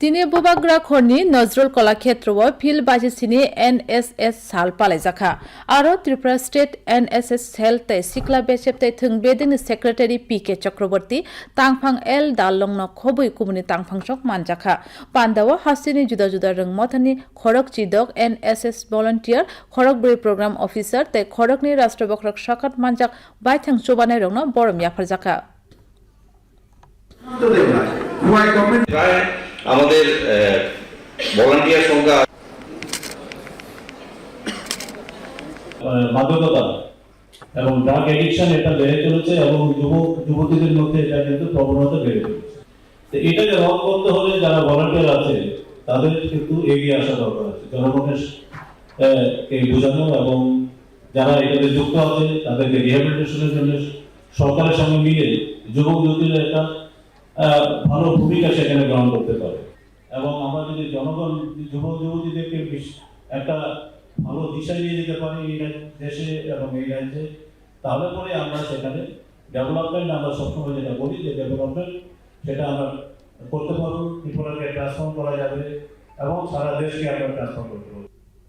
তিনি বুবাগ্রা খরনি নজরুল কলাক্ষেত্র ফিল বাজিসিনি এনএসএস সাল পালাইজাখা আরও ত্রিপুরা স্টেট এনএসএস সেল তে সিকলা বেসেপ তে থং বেদিং সেক্রেটারি পি কে চক্রবর্তী তাংফাং এল দালং ন খবই কুমনি তাংফাং sok মানজাখা পান্দাও হাসিনি জুদা জুদা রং মথানি খরক চিদক এনএসএস ভলান্টিয়ার খরক বই প্রোগ্রাম অফিসার তে খরকনি রাষ্ট্রবক্রক সকাত মানজাক বাইথাং চোবানাই রং গভর্নমেন্ট প্রায় আমাদের ভলান্টিয়ার সংখ্যা এবং ড্রাগ এটা বেড়ে চলেছে এবং যুবক যুবতীদের মধ্যে এটা কিন্তু প্রবণতা বেড়ে চলেছে। এটাকে করতে হলে যারা ভলান্টিয়ার আছে, তাদের কিন্তু এগিয়ে আসা দরকার আছে। জনগণের কে বোঝানো এবং যারা এটাতে যুক্ত আছে, তাদেরকে রিহ্যাবিলিটেশনের জন্য সরকারের সঙ্গে মিলে যুবক যুবতীরা একটা ভালো ভূমিকা সেখানে গ্রহণ করতে পারে। এবং আমরা যদি জনগণ যুবক যুবতীদেরকে একটা ভালো দিশা নিয়ে যেতে পারি এই দেশে এবং এই রাজ্যে, তাহলে পরে আমরা সেখানে ডেভেলপমেন্ট আমরা সবসময় যেটা বলি যে ডেভেলপমেন্ট সেটা আমরা করতে পারব। ত্রিপুরাকে ট্রান্সফর্ম করা যাবে এবং সারা দেশকে আমরা ট্রান্সফর্ম করতে পারব।